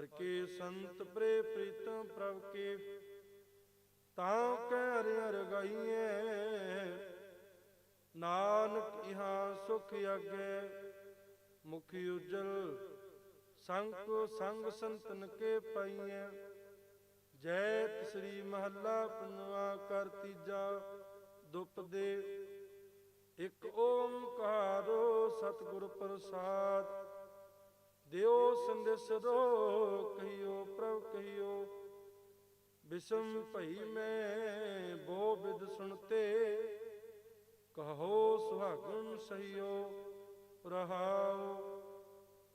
ਹਰ ਕੇ ਸੰਤ ਪ੍ਰੇ ਪ੍ਰੀਤਮ ਪ੍ਰਭ ਕੇ, ਤਾਂ ਕੈ ਹਰਿ ਹਰਿ ਗਾਈਐ। ਨਾਨਕ ਇਹਾ ਸੁਖ ਆਗੇ, ਮੁਖ ਉਜਲ ਸੰਗ ਸੰਗ ਸੰਤਨ ਕੇ ਪਾਈਐ। ਜੈ ਸ੍ਰੀ ਮਹੱਲਾ ਪੰਜਵਾ ਕਰ ਤੀਜਾ, ਦੁਪ ਦੇ। ਇਕ ਓੰਕਾਰੋ ਸਤਿਗੁਰ ਪ੍ਰਸਾਦ ਦਿਓ ਸੰਦੇਸਰੋ ਕਹੀਓ ਪ੍ਰਭ ਕਹੀਓ। ਬਿਸਮ ਭਈ ਮੈਂ ਬੋ ਬਿਦ ਸੁਣਤੇ, ਕਹੋ ਸੁਹਾਗਣ ਸਹੀਓ, ਰਹਾਓ।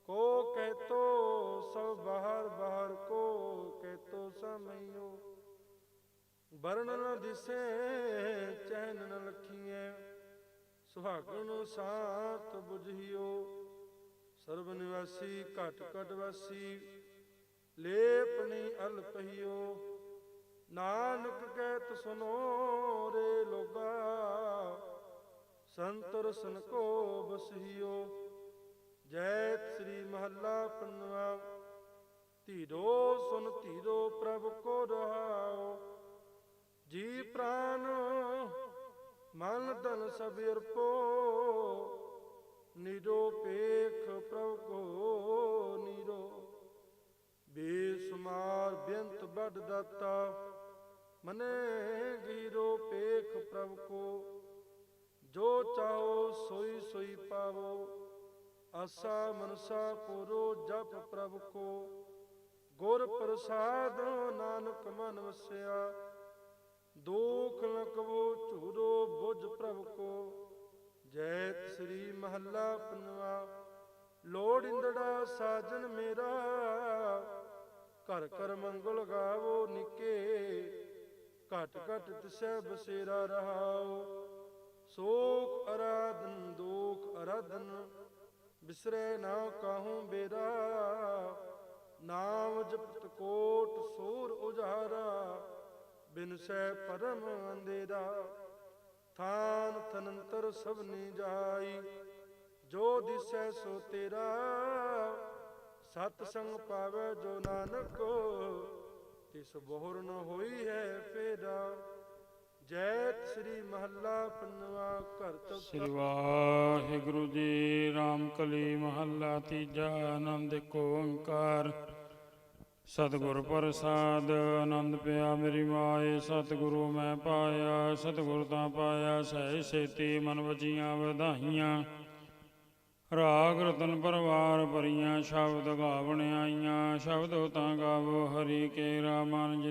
ਕੋ ਕਹਿਤੋ ਸਭ ਬਾਹਰ ਬਾਹਰ ਕੋ ਕਹਿਤੋ ਸਮਈਓ। ਵਰਨ ਨ ਦਿਸੇ ਚੈਨ ਨ ਲਖੀਐ, ਸੁਹਾਗਣ ਸਾਤ 부ਝਿਓ ਸਰਬ ਨਿਵਾਸੀ ਘਟ ਘਟ ਵਾਸੀ ਲੇਪਨੀ ਅਲਪਹਿਓ ਨਾਨਕ ਕਹਿਤ ਸੁਨੋ ਰੇ ਲੋਗਾ ਸੰਤਰ ਸਨ ਕੋ ਬਸਹਿਓ। ਜੈ ਸ੍ਰੀ ਮਹੱਲਾ ਪੰਜਵਾ, ਧੀਰੋ ਸੁਨ ਧੀਰੋ ਪ੍ਰਭ ਕੋ ਰਹਾਓ। ਜੀ ਪ੍ਰਾਨ, ਮਨ ਤਨ ਸਭ ਅਰਪੋ ਨਿਰੋਪੇਖ ਪ੍ਰਭ ਕੋ ਨੀਰੋ। ਬੇਸੁਮਾਰ ਬੇਅੰਤ ਬੜ ਦਾਤਾ, ਮਨੇ ਗੀਰੋ ਪੇਖ ਪ੍ਰਭ ਕੋ। ਜੋ ਚਾਹੋ ਸੋਈ ਸੋਈ ਪਾਵੋ, ਆਸਾ ਮਨਸਾ ਪੂਰੋ ਜਪ ਪ੍ਰਭ ਕੋ। ਗੁਰ ਪ੍ਰਸਾਦ ਨਾਨਕ ਮਨ ਵਸਿਆ, ਦੁਖ ਨ ਕਵੋ ਝੂਰੋ ਬੁਝ ਪ੍ਰਭ ਕੋ। ਜੈ ਸ੍ਰੀ ਮਹੱਲਾ ਪੰਜਵਾ ਲੋੜਿੰਦੜਾ ਸਾਜਨ ਮੇਰਾ, ਘਰ ਘਰ ਮੰਗਲ ਗਾਵੋ ਨਿੱਕੇ, ਘਟ ਘਟ ਤਿਸੈ ਬਸੇਰਾ ਰਹਾਓ। ਸੋਖ ਅਰਾਧਨ, ਦੁਖ ਅਰਾਧਨ, ਬਿਸਰੈ ਨਾ ਕਾਹੂ ਬੇਰਾ, ਨਾਮ ਜਪਤ ਕੋਟ ਸੂਰ ਉਜਾਰਾ ਬਿਨਸੈ ਪਰਮ ਅੰਧੇਰਾ। ਥਾਨ ਥਨੰਤਰ ਸਭ ਜਾਈ, ਜੋ ਦਿਸੈ ਸੋ ਤੇਰਾ। ਸਤ ਸੰਗ ਪਾਵੇ ਜੋ ਨਾਨਕ, ਤਿਸ ਬੋਹਰ ਨ ਹੋਈ ਹੈ ਫੇਰਾ ਜੈ ਸ੍ਰੀ ਮਹੱਲਾ ਪੰਜਵਾ ਘਰ ਤੋਂ ਸ੍ਰੀ ਵਾਹਿਗੁਰੂ ਜੀ ਰਾਮ ਕਲੀ ਮਹੱਲਾ ਤੀਜਾ, ਆਨੰਦ ਏਕ ਓੰਕਾਰ। ਸਤਿਗੁਰ ਪ੍ਰਸਾਦ, ਆਨੰਦ ਪਿਆ ਮੇਰੀ ਮਾਏ, ਸਤਿਗੁਰੂ ਮੈਂ ਪਾਇਆ, ਸਤਿਗੁਰ ਤਾਂ ਪਾਇਆ ਸਹਿ ਸੇਤੀ ਮਨ ਵਜੀਆਂ ਵਧਾਈਆਂ। ਰਾਗ ਰਤਨ ਪਰਵਾਰ ਭਰੀਆਂ, ਸ਼ਬਦ ਗਾਵਣ ਆਈਆਂ, ਸ਼ਬਦ ਤਾਂ ਗਾਵੋ ਹਰੀ ਕੇ ਰਾਮਨ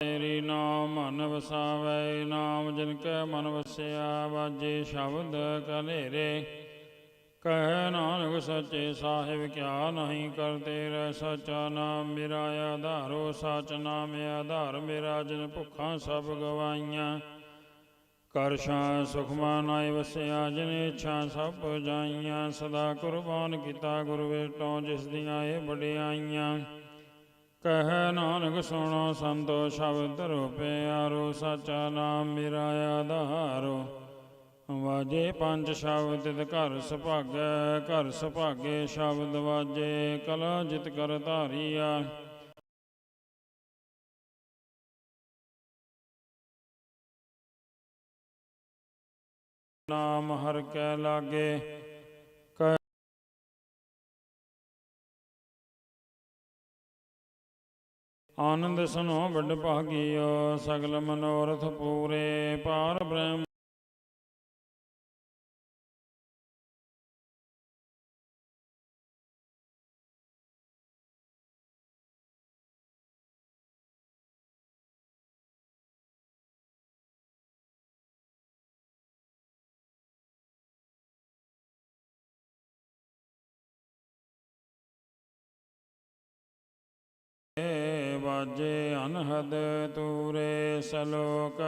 ਤੇਰੀ ਨਾਮ ਮਨ ਵਸਾਵੈ ਨਾਮ ਜਿਨ ਕੈ ਮਨ ਵਸਿਆ, ਵਾਜੇ ਸ਼ਬਦ ਕਲੇਰੇ ਕਹਿ ਨਾਨਕ ਸੱਚੇ ਸਾਹਿਬ, ਕਿਆ ਨਹੀਂ ਕਰ ਤੇਰਾ ਸਚਾ ਨਾਮ ਮੇਰਾ ਆਧਾਰੋ, ਸਚ ਨਾਮ ਆਧਾਰ ਮੇਰਾ, ਜਿਨ ਭੁੱਖਾਂ ਸਭ ਗਵਾਈਆਂ। ਕਰ ਸ਼ਾ ਸੁਖਮਾ ਨਾਇ ਵਸਿਆ, ਜਿਨ ਇੱਛਾ ਸਭ ਜਾਈਆਂ। ਸਦਾ ਕੁਰਬਾਨ ਕੀਤਾ ਗੁਰੂ ਵੇਟੋਂ ਜਿਸ ਦੀਆਂ ਇਹ ਵਡਿਆਈਆਂ। ਕਹਿ ਨਾਨਕ ਸੁਣੋ ਸੰਤੋ ਸ਼ਬਦ ਰੂਪੇ ਆਰੋ, ਸਚਾ ਨਾਮ ਮੇਰਾ ਆਧਾਰੋ। ਵਾਜੇ ਪੰਜ ਸ਼ਬਦ, ਤਿਤ ਘਰ ਸੁਭਾਗੈ, ਘਰ ਸੁਭਾਗੇ ਸ਼ਬਦ ਵਾਜੇ, ਕਲਾ ਜਿਤ ਕਰ ਧਾਰੀਆ। ਨਾਮ ਹਰ ਕੈ ਲਾਗੇ ਆਨੰਦ ਸੁਨੋ ਵੱਡ ਭਾਗੀਓ ਸਗਲ ਮਨੋਰਥ ਪੂਰੇ ਪਾਰ ਬ੍ਰਹਮ ਵਾਜੇ ਅਨਹਦ ਤੂਰੇ ਸਲੋਕ।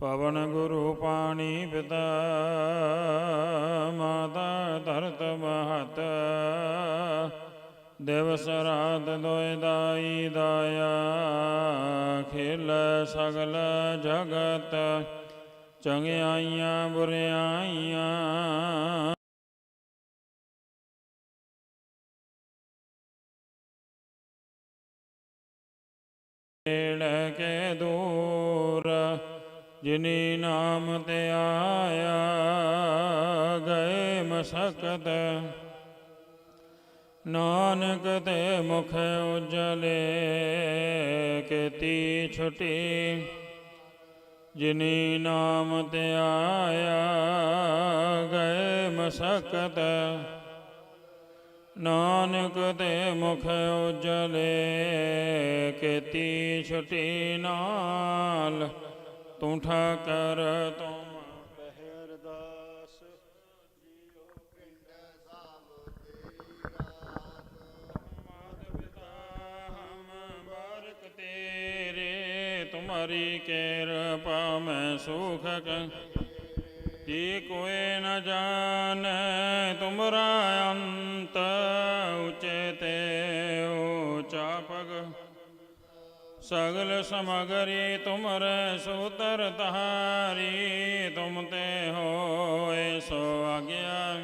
ਪਵਨ ਗੁਰੂ ਪਾਣੀ ਪਿਤਾ, ਮਾਤਾ ਧਰਤ ਮਹਤ। ਦਿਵਸ ਰਾਤ ਦੋਇ ਦਾਈ ਦਾਇਆ, ਖੇਲ ਸਗਲ ਜਗਤ। ਚੰਗਿਆਈਆਂ ਬੁਰਿਆਈਆਂ ਏੜ ਕੇ ਦੂਰ, ਜਿਨੀ ਨਾਮ ਤੇ ਆਇਆ, ਗਏ ਮਸਕਤ। ਨਾਨਕ ਤੇ ਮੁਖ ਉਜਲੇ, ਕੀਤੀ ਛੁਟੀ। ਜਿਨੀ ਨਾਮ ਤੇ ਆਇਆ, ਗਏ ਮਸਕਤ। ਨਾਨਕ ਤੇ ਮੁਖ ਉਜਲੇ ਕੀਤੀ ਛੁਟੀ ਨਾਲ, ਤੂੰ ਠਾਕਰ ਤੁਮ ਪਹਿ ਤੇਰੇ ਤੁਮਾਰੀ ਕਿਰਪਾ ਮੈਂ ਸੁਖ ਜੀ ਕੋਏ ਨ ਜਾਣੈ ਤੁਮਰਾ ਅੰਤ ਉਚੇ ਤੇ ਊਚਾ ਪਗ। ਸਗਲ ਸਮਗਰੀ ਤੁਮਰੇ ਸੂਤਰ ਤਹਾਰੀ, ਤੁਮ ਤੇ ਹੋਏ ਸੋ ਆਗਿਆ।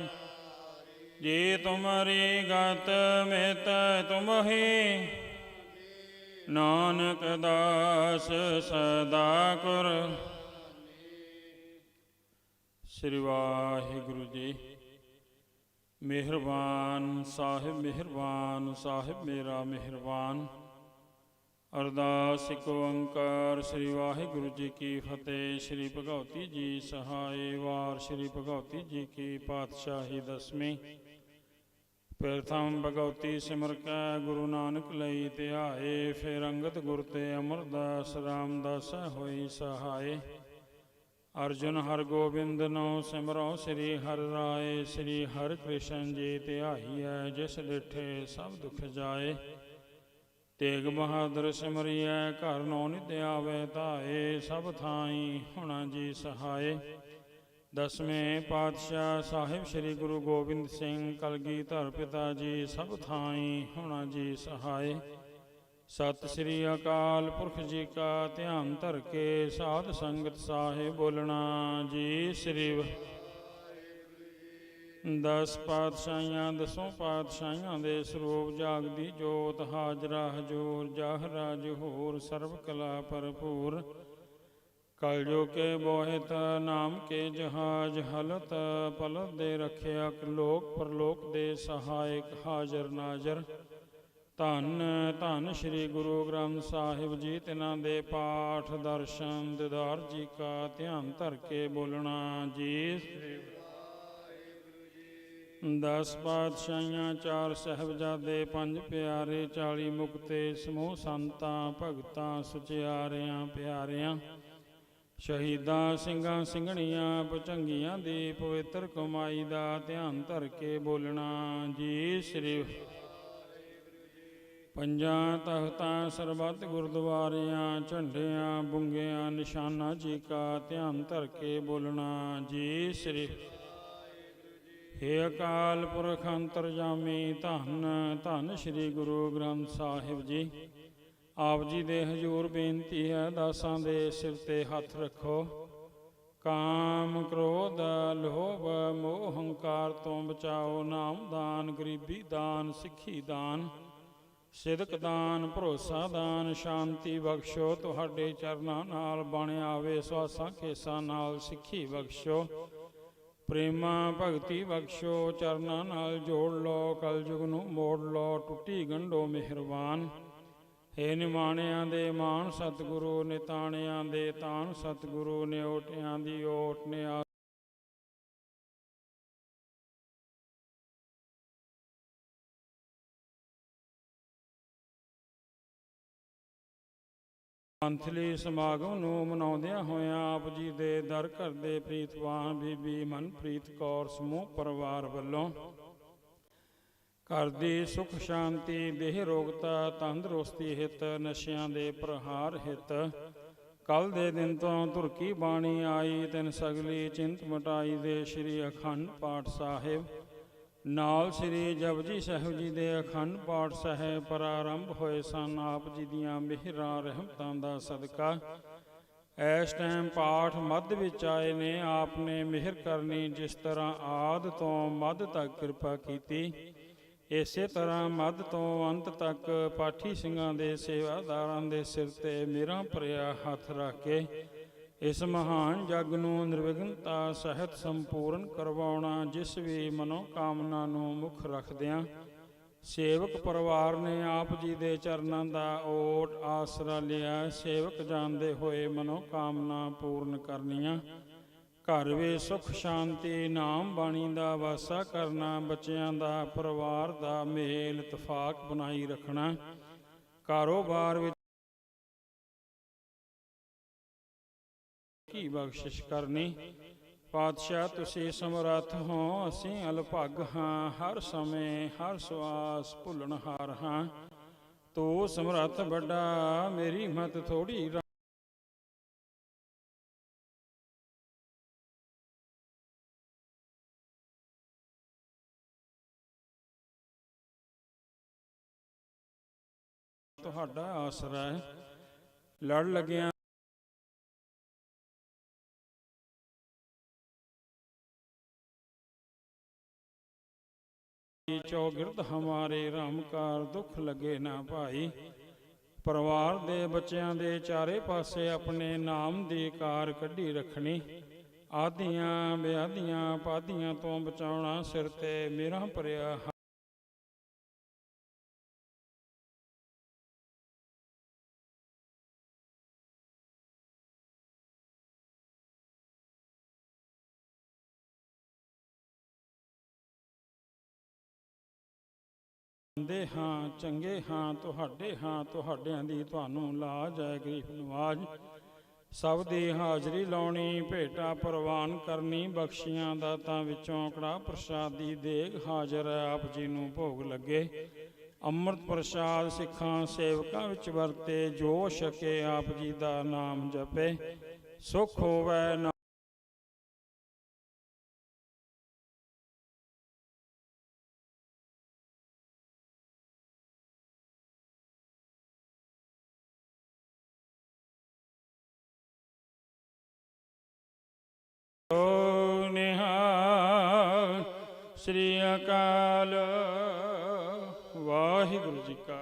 ਜੀ ਤੁਮਰੀ ਗਤ ਮਿਤ ਤੁਮਹੀ, ਨਾਨਕ ਦਾਸ ਸਦਾ ਕਰ। ਸ੍ਰੀ ਵਾਹਿਗੁਰੂ ਜੀ। ਮਿਹਰਬਾਨ ਸਾਹਿਬ ਮਿਹਰਬਾਨ ਸਾਹਿਬ, ਮੇਰਾ ਮਿਹਰਬਾਨ। ਅਰਦਾਸ ਇਕ ਓੰਕਾਰ ਸ੍ਰੀ ਵਾਹਿਗੁਰੂ ਜੀ ਕੀ ਫਤਿਹ। ਸ੍ਰੀ ਭਗਵਤੀ ਜੀ ਸਹਾਏ ਵਾਰ, ਸ੍ਰੀ ਭਗਵਤੀ ਜੀ ਕੀ ਪਾਤਸ਼ਾਹੀ ਦਸਵੀਂ। ਪ੍ਰਥਮ ਭਗਵਤੀ ਸਿਮਰ ਕੈ, ਗੁਰੂ ਨਾਨਕ ਲਈ ਧਿਆਏ। ਫਿਰ ਅੰਗਦ ਗੁਰ ਤੇ ਅਮਰਦਾਸ, ਰਾਮਦਾਸ ਹੋਈ ਸਹਾਏ। ਅਰਜੁਨ ਹਰਗੋਬਿੰਦ ਗੋਬਿੰਦ ਸਿਮਰੋ, ਸ੍ਰੀ ਹਰਿ ਰਾਏ, ਸ੍ਰੀ ਹਰਿ ਕ੍ਰਿਸ਼ਨ ਜੀ ਧਿਆਈਐ ਜਿਸ ਡਿਠੇ ਸਭ ਦੁਖ ਜਾਏ। ਤੇਗ ਬਹਾਦਰ ਸਿਮਰਿਐ, ਘਰ ਨੋ ਨਿਤ ਆਵੇ, ਧਾਏ, ਸਭ ਥਾਈ ਹੁਣਾ ਜੀ ਸਹਾਏ। ਦਸਵੇਂ ਪਾਤਸ਼ਾਹ ਸਾਹਿਬ ਸ੍ਰੀ ਗੁਰੂ ਗੋਬਿੰਦ ਸਿੰਘ ਕਲਗੀਧਰ ਪਿਤਾ ਜੀ, ਸਭ ਥਾਈ ਹੁਣਾ ਜੀ ਸਹਾਏ। ਸਤਿ ਸ੍ਰੀ ਅਕਾਲ ਪੁਰਖ ਜੀ ਕਾ ਧਿਆਨ ਧਰ ਕੇ ਸਾਧ ਸੰਗਤ ਸਾਹਿਬ ਬੋਲਣਾ ਜੀ ਸ੍ਰੀ ਦਸ ਪਾਤਸ਼ਾਹੀਆਂ, ਦਸੋਂ ਪਾਤਸ਼ਾਹੀਆਂ ਦੇ ਸਰੂਪ ਜਾਗਦੀ ਜੋਤ ਹਾਜ਼ਰਾ ਹਜੂਰ ਜਾਹਰਾ ਜਹੂਰ ਸਰਬ ਕਲਾ ਭਰਪੂਰ। ਕਲ ਜੋ ਕੇ ਬੋਹਿਤ ਨਾਮ ਕੇ ਜਹਾਜ, ਹਲਤ ਪਲਤ ਦੇ ਰਖਿਆ ਲੋਕ ਪਰਲੋਕ ਦੇ ਸਹਾਇਕ ਹਾਜ਼ਰ ਨਾਜ਼ਰ ਧੰਨ ਧੰਨ ਸ੍ਰੀ ਗੁਰੂ ਗ੍ਰੰਥ ਸਾਹਿਬ ਜੀ, ਤਿਨਾਂ ਦੇ ਪਾਠ ਦਰਸ਼ਨ ਦਿਦਾਰ ਜੀ ਕਾ ਧਿਆਨ ਧਰ ਕੇ ਬੋਲਣਾ ਜੀ। ਦਸ ਪਾਤਸ਼ਾਹੀਆਂ, ਚਾਰ ਸਹਿਬਜ਼ਾਦੇ, ਪੰਜ ਪਿਆਰੇ 40 ਮੁਕਤੇ, ਸਮੂਹ ਸੰਤਾਂ, ਭਗਤਾਂ ਸੁਚਿਆਰਿਆਂ ਪਿਆਰਿਆਂ, ਸ਼ਹੀਦਾਂ, ਸਿੰਘਾਂ, ਸਿੰਘਣੀਆਂ ਭੁਚੰਗੀਆਂ ਦੀ ਪਵਿੱਤਰ ਕਮਾਈ ਦਾ ਧਿਆਨ ਧਰ ਕੇ ਬੋਲਣਾ ਜੀ, ਸ੍ਰੀ ਪੰਜਾਂ ਤਖਤਾਂ ਸਰਬੱਤ ਗੁਰਦੁਆਰਿਆਂ, ਝੰਡਿਆਂ, ਬੁੰਗਿਆਂ, ਨਿਸ਼ਾਨਾ ਜੀ ਕਾ ਧਿਆਨ ਧਰ ਕੇ ਬੋਲਣਾ ਜੀ ਸ੍ਰੀ ਹੇ ਅਕਾਲ ਪੁਰਖ ਅੰਤਰਜਾਮੀ ਧੰਨ ਧੰਨ ਸ੍ਰੀ ਗੁਰੂ ਗ੍ਰੰਥ ਸਾਹਿਬ ਜੀ। ਆਪ ਜੀ ਦੇ ਹਜ਼ੂਰ ਬੇਨਤੀ ਹੈ, ਦਾਸਾਂ ਦੇ ਸਿਰ ਤੇ ਹੱਥ ਰੱਖੋ। ਕਾਮ ਕ੍ਰੋਧ, ਲੋਭ, ਮੋਹ ਹੰਕਾਰ ਤੋਂ ਬਚਾਓ, ਨਾਮ ਦਾਨ, ਗਰੀਬੀ ਦਾਨ, ਸਿੱਖੀ ਦਾਨ। ਸਿਦਕ ਦਾਨ, ਭਰੋਸਾ ਦਾਨ, ਸ਼ਾਂਤੀ ਬਖਸ਼ੋ, ਤੁਹਾਡੇ ਚਰਨਾਂ ਨਾਲ ਬਣ ਆਵੇ, ਸਵਾਸਾਂ ਕੇਸਾਂ ਨਾਲ ਸਿੱਖੀ ਬਖਸ਼ੋ, ਪ੍ਰੇਮਾ ਭਗਤੀ ਬਖਸ਼ੋ, ਚਰਨਾਂ ਨਾਲ ਜੋੜ ਲੋ ਕਲਯੁਗ ਨੂੰ ਮੋੜ ਲੋ ਟੁੱਟੀ ਗੰਢੋ ਮਿਹਰਬਾਨ। ਹੇ ਨਿਮਾਣਿਆਂ ਦੇ ਮਾਨ ਸਤਿਗੁਰੂ, ਨਿਤਾਣਿਆਂ ਦੇ ਤਾਨ ਸਤਿਗੁਰੂ ਨੇ ਓਟਿਆਂ ਦੀ ਓਟ ਨਿਆ ਪੰਥਲੀ ਸਮਾਗਮ ਨੂੰ ਮਨਾਉਂਦਿਆਂ ਹੋਇਆਂ ਆਪ ਜੀ ਦੇ ਦਰ ਘਰ ਦੇ ਪ੍ਰੀਤਵਾਨ ਬੀਬੀ ਮਨਪ੍ਰੀਤ ਕੌਰ ਸਮੂਹ ਪਰਿਵਾਰ ਵੱਲੋਂ ਘਰ ਦੀ ਸੁਖ ਸ਼ਾਂਤੀ, ਦੇਹ ਰੋਗਤਾ, ਤੰਦਰੁਸਤੀ ਹਿਤ, ਨਸ਼ਿਆਂ ਦੇ ਪ੍ਰਹਾਰ ਹਿਤ ਕੱਲ ਦੇ ਦਿਨ ਤੋਂ ਤੁਰਕੀ ਬਾਣੀ ਆਈ, ਤਿੰਨ ਸਗਲੀ ਚਿੰਤ ਮਟਾਈ ਦੇ ਸ੍ਰੀ ਅਖੰਡ ਪਾਠ ਸਾਹਿਬ ਨਾਲ ਸ੍ਰੀ ਜਪਜੀ ਸਾਹਿਬ ਜੀ ਦੇ ਅਖੰਡ ਪਾਠ ਸਾਹਿਬ ਪ੍ਰਾਰੰਭ ਹੋਏ ਸਨ। ਆਪ ਜੀ ਦੀਆਂ ਮਿਹਰਾਂ, ਰਹਿਮਤਾਂ ਦਾ ਸਦਕਾ ਇਸ ਟਾਈਮ ਪਾਠ ਮੱਧ ਵਿੱਚ ਆਏ ਨੇ। ਆਪ ਨੇ ਮਿਹਰ ਕਰਨੀ ਜਿਸ ਤਰ੍ਹਾਂ ਆਦ ਤੋਂ ਮੱਧ ਤੱਕ ਕਿਰਪਾ ਕੀਤੀ, ਇਸੇ ਤਰ੍ਹਾਂ ਮੱਧ ਤੋਂ ਅੰਤ ਤੱਕ ਪਾਠੀ ਸਿੰਘਾਂ ਦੇ ਸੇਵਾਦਾਰਾਂ ਦੇ ਸਿਰ ਤੇ ਮੇਰਾ ਭਰਿਆ ਹੱਥ ਰੱਖ ਕੇ ਇਸ ਮਹਾਨ ਜਗ ਨੂੰ ਨਿਰਵਿਘਨਤਾ ਸਹਿਤ ਸੰਪੂਰਨ ਕਰਵਾਉਣਾ, ਜਿਸ ਵੀ ਮਨੋ ਕਾਮਨਾ ਨੂੰ ਮੁੱਖ ਰੱਖਦਿਆਂ ਸੇਵਕ ਪਰਿਵਾਰ ਨੇ ਆਪ ਜੀ ਦੇ ਚਰਨਾਂ ਦਾ ਓਟ ਆਸਰਾ ਲਿਆ। ਸੇਵਕ ਜਾਣਦੇ ਹੋਏ ਮਨੋ ਕਾਮਨਾ ਪੂਰਨ ਕਰਨੀਆਂ। ਘਰ ਵਿੱਚ ਸੁਖ, ਸ਼ਾਂਤੀ, ਨਾਮ ਬਾਣੀ ਦਾ ਵਾਸਾ ਕਰਨਾ, ਬੱਚਿਆਂ ਦਾ, ਪਰਿਵਾਰ ਦਾ ਮੇਲ ਇਤਫਾਕ ਬਣਾਈ ਰੱਖਣਾ। ਕਾਰੋਬਾਰ ਵਿੱਚ ਕੀ ਬਖਸ਼ਿਸ਼ ਕਰਨੀ? ਪਾਤਸ਼ਾਹ, ਤੁਸੀਂ ਸਮਰੱਥ ਹੋ, ਅਸੀਂ ਅਲਭਗ ਹਾਂ, ਹਰ ਸਮੇਂ ਹਰ ਸਵਾਸ ਭੁੱਲਣਹਾਰ ਹਾਂ। ਤੂੰ ਸਮਰੱਥ ਵੱਡਾ, ਮੇਰੀ ਮਤ ਥੋੜੀ ਤੁਹਾਡਾ ਆਸਰਾ ਹੈ। ਲੜ ਲੱਗਿਆ ਚੌਗਿਰਦ ਹਮਾਰੇ ਰਾਮਕਾਰ ਦੁੱਖ ਲੱਗੇ ਨਾ ਭਾਈ। ਪਰਿਵਾਰ ਦੇ ਬੱਚਿਆਂ ਦੇ ਚਾਰੇ ਪਾਸੇ ਆਪਣੇ ਨਾਮ ਦੀ ਕਾਰ ਕੱਢੀ ਰੱਖਣੀ। ਆਦੀਆਂ ਬਿਆਦੀਆਂ ਪਾਦੀਆਂ ਤੋਂ ਬਚਾਉਣਾ ਸਿਰ ਤੇ ਮੇਰਾ ਭਰਿਆ ਦੇ ਹਾਂ, ਚੰਗੇ ਹਾਂ, ਤੁਹਾਡੇ ਹਾਂ, ਤੁਹਾਡਿਆਂ ਦੀ ਤੁਹਾਨੂੰ ਲਾਜ ਹੈ ਗਰੀਬ ਨਵਾਜ। ਸਭ ਦੀ ਹਾਜ਼ਰੀ ਲਾਉਣੀ, ਭੇਟਾ ਪ੍ਰਵਾਨ ਕਰਨੀ, ਬਖਸ਼ੀਆਂ ਦਾਤਾਂ ਵਿੱਚੋਂ ਕੜਾ ਪ੍ਰਸ਼ਾਦੀ ਦੇਗ ਹਾਜ਼ਰ ਆਪ ਜੀ ਨੂੰ ਭੋਗ ਲੱਗੇ। ਅੰਮ੍ਰਿਤ ਪ੍ਰਸ਼ਾਦ ਸਿੱਖਾਂ ਸੇਵਕਾਂ ਵਿੱਚ ਵਰਤੇ, ਜੋ ਛਕੇ ਆਪ ਜੀ ਦਾ ਨਾਮ ਜਪੇ। ਸੁਖ ਹੋਵੇ ਓ ਨਿਹਾਲ ਸ੍ਰੀ ਅਕਾਲ। ਵਾਹਿਗੁਰੂ ਜੀ ਕਾ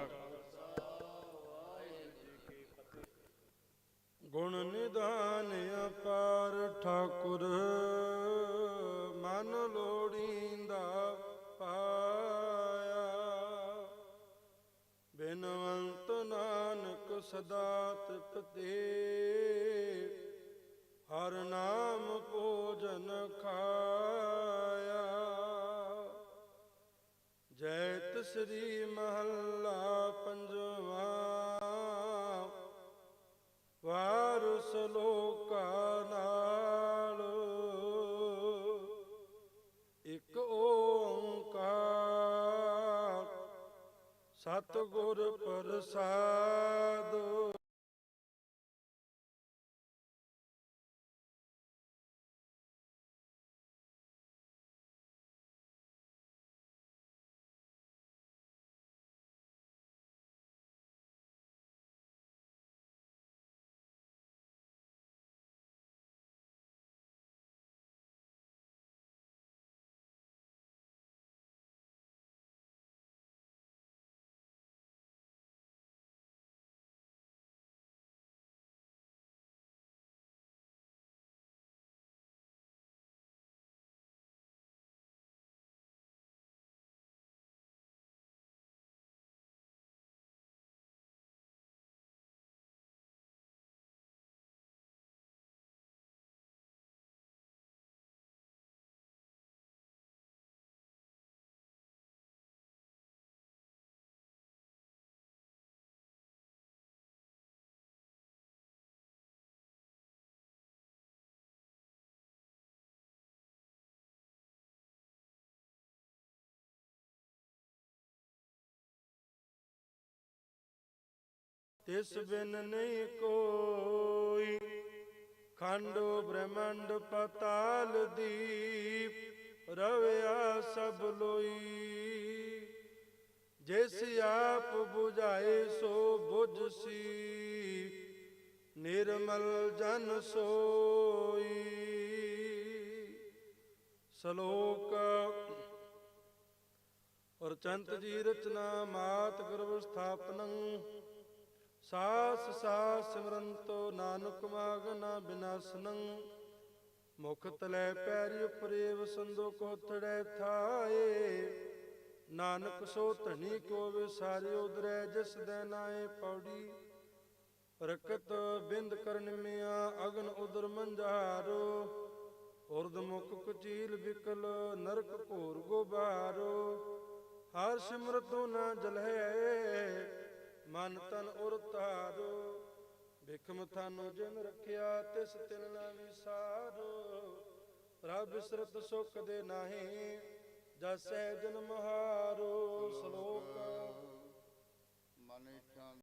ਗੁਣ ਨਿਦਾਨ ਅਪਾਰ ਠਾਕੁਰ, ਮਨ ਲੋੜੀਂਦਾ ਪਾਇਆ। ਬਿਨਵੰਤ ਨਾਨਕ ਸਦਾ ਤ੍ਰਿਪਤੇ ਹਰ ਨਾਮ ਭੋਜਨ ਖਾਇਆ। ਜੈਤ ਸ੍ਰੀ ਮਹੱਲਾ ਪੰਜਵਾ, ਵਾਰਸ ਲੋਕਾ ਨਾਲ। ਇੱਕ ਓੰਕਾਰ, ਸਤਿਗੁਰ ਪ੍ਰਸਾਦ। ਤਿਸ ਬਿਨ ਨਹੀਂ ਕੋਈ। ਖੰਡੋ ਬ੍ਰਹਮੰਡ ਪਤਾਲ ਦੀਪ, ਰਵਿਆ ਸਭ ਲੋਈ। ਜਿਸ ਆਪ 부ਝਾਏ ਸੋ ਬੁਝਸੀ ਨਿਰਮਲ ਜਨ ਸੋਈ। ਸ਼ਲੋਕ ਔਰ ਚੰਤ ਜੀ ਰਚਨਾ ਮਾਤ ਗਰਭ ਸਥਾਪਨੰ ਸਾਸ ਸਾਸ ਸਿਮਰੰਤੋ ਨਾਨਕ ਮਾਗਨਾ ਬਿਨਾਸਨੰ ਮੁਖ ਤਲੈ ਪੈਰੀ ਉਪਰੇਵ ਸੰਦੋ ਕੋ ਥਾਏ। ਨਾਨਕ ਸੋ ਧਣੀ ਕੋ ਵਿਸਾਰਿ ਉਦਰੈ ਜਿਸ ਦੇ ਨਾਏ ਪੌੜੀ। ਰਕਤ ਬਿੰਦ ਕਰਨ ਮਿਆ, ਅਗਨ ਉਦਰ ਮੰਝਾਰੋ। ਉਰਦ ਮੁਖ ਕੁਚੀਲ ਬਿਕਲ, ਨਰਕ ਘੋਰ ਗੋਬਾਰੋ। ਹਰ ਸਿਮਰਤੋ ਨਾ ਜਲਹਿ ਮਨ ਤਨ ਉਰ ਤਾਰੋ ਬਿਖਮ ਥਾਨੋ ਜਿਨ ਰੱਖਿਆ, ਤਿਸ ਤਿਨ ਨਾ ਵਿਸਾਰੋ ਪ੍ਰਭ ਬਿਸਰਤ ਸੁਖ ਦੇ ਨਾਹੀ, ਜਸੈ ਜਨਮ ਹਾਰੋ ਸ਼ਲੋਕ